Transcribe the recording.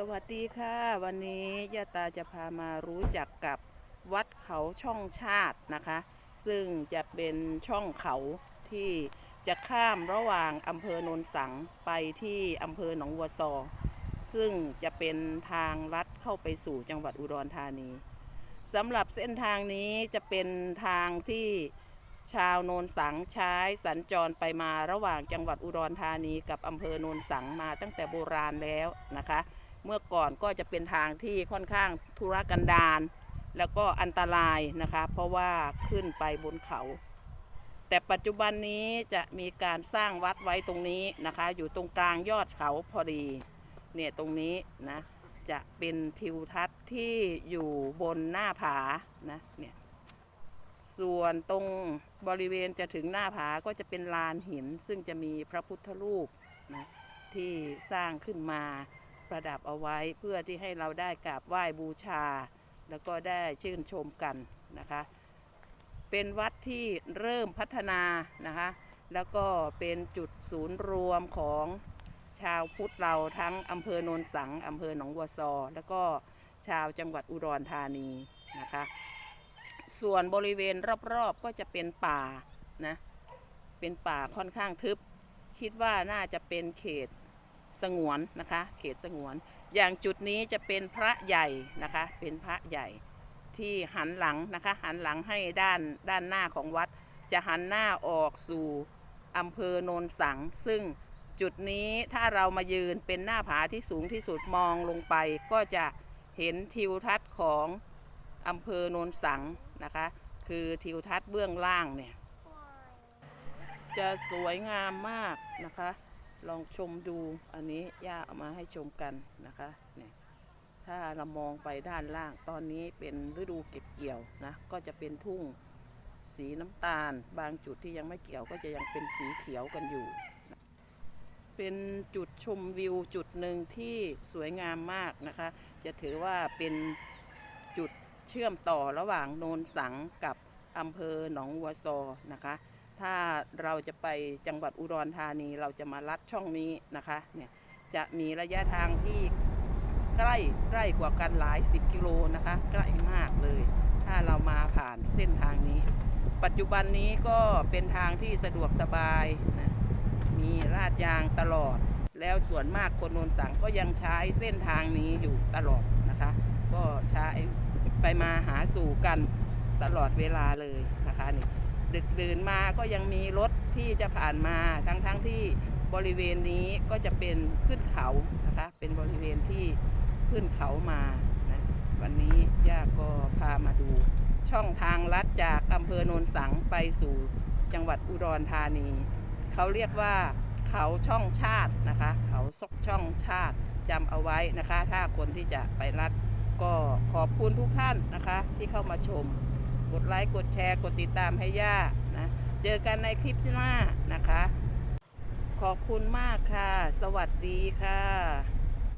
สวัสดีค่ะ วันนี้ยาตาจะพามารู้จักกับวัดเขาช่องชาตินะคะ ซึ่งจะเป็นช่องเขาที่จะข้ามระหว่างอำเภอโนนสังไปที่อำเภอหนองวัวซอ ซึ่งจะเป็นทางลัดเข้าไปสู่จังหวัดอุดรธานีสำหรับเส้นทางนี้จะเป็นทางที่ชาวโนนสังใช้สัญจรไปมาระหว่างจังหวัดอุดรธานีกับอำเภอโนนสังมาตั้งแต่โบราณแล้วนะคะ เมื่อก่อนก็จะเป็นทางที่ค่อนข้างธุรกันดารแล้วก็อันตรายนะคะ เพราะว่าขึ้นไปบนเขา แต่ปัจจุบันนี้จะมีการสร้างวัดไว้ตรงนี้นะคะ อยู่ตรงกลางยอดเขาพอดี เนี่ยตรงนี้นะ จะเป็นทิวทัศน์ที่อยู่บนหน้าผานะเนี่ยส่วนตรงบริเวณจะถึงหน้าผาก็จะเป็นลานหิน ซึ่งจะมีพระพุทธรูปนะที่สร้างขึ้นมา ประดับเอาไว้เพื่อที่ให้เราได้กราบไหว้บูชา แล้วก็ได้ชื่นชมกันนะคะ เป็นวัดที่เริ่มพัฒนานะคะ แล้วก็เป็นจุดศูนย์รวมของชาวพุทธเราทั้งอำเภอโนนสังอำเภอหนองวัวซอ แล้วก็ชาวจังหวัดอุดรธานีนะคะ ส่วนบริเวณรอบๆก็จะเป็นป่านะ เป็นป่าค่อนข้างทึบ คิดว่าน่าจะเป็นเขต สงวนนะคะ เขตสงวน อย่างจุดนี้จะเป็นพระใหญ่นะคะ เป็นพระใหญ่ที่หันหลังนะคะ หันหลังให้ด้านด้านหน้าของวัด จะหันหน้าออกสู่อำเภอโนนสัง ซึ่งจุดนี้ถ้าเรามายืนเป็นหน้าผาที่สูงที่สุดมองลงไป ก็จะเห็นทิวทัศน์ของอำเภอโนนสังนะคะ คือทิวทัศน์เบื้องล่างเนี่ย จะสวยงามมากนะคะ ลองชมดูอันนี้ย่าเอามาให้ชมกันนะคะเนี่ยถ้าเรามองไปด้านล่างตอนนี้เป็นฤดูเก็บเกี่ยวนะก็จะเป็นทุ่งสีน้ำตาล บางจุดที่ยังไม่เกี่ยวก็จะยังเป็นสีเขียวกันอยู่ เป็นจุดชมวิวจุดหนึ่งที่สวยงามมากนะคะ จะถือว่าเป็นจุดเชื่อมต่อระหว่างโนนสังกับอำเภอหนองวัวซอนะคะ ถ้าเราจะไปจังหวัดอุดรธานีเราจะมาลัดช่องนี้นะคะเนี่ยจะมีระยะทางที่ใกล้ใกล้กว่ากันหลายสิบกิโลนะคะ ใกล้มากเลย ถ้าเรามาผ่านเส้นทางนี้ ปัจจุบันนี้ก็เป็นทางที่สะดวกสบายนะมีลาดยางตลอด แล้วส่วนมากคนโนนสังก็ยังใช้เส้นทางนี้อยู่ตลอดนะคะ ก็ใช้ไปมาหาสู่กันตลอดเวลาเลยนะคะนี่ ดึกดื่นมาก็ยังมีรถที่จะผ่านมาทั้งๆทที่บริเวณนี้ก็จะเป็นขึ้นเขานะคะเป็นบริเวณที่ขึ้นเขามานะวันนี้ย่าก็พามาดู ช่องทางลัดจากอำเภอโนนสังไปสู่จังหวัดอุดรธานี เขาเรียกว่าเขาช่องชาตินะคะ เขาซกช่องชาติจำเอาไว้นะคะ ถ้าคนที่จะไปลัดก็ขอบคุณทุกท่านนะคะที่เข้ามาชม กดไลค์ กดแชร์ กดติดตามให้ย่านะ เจอกันในคลิปหน้านะคะ ขอบคุณมากค่ะ สวัสดีค่ะ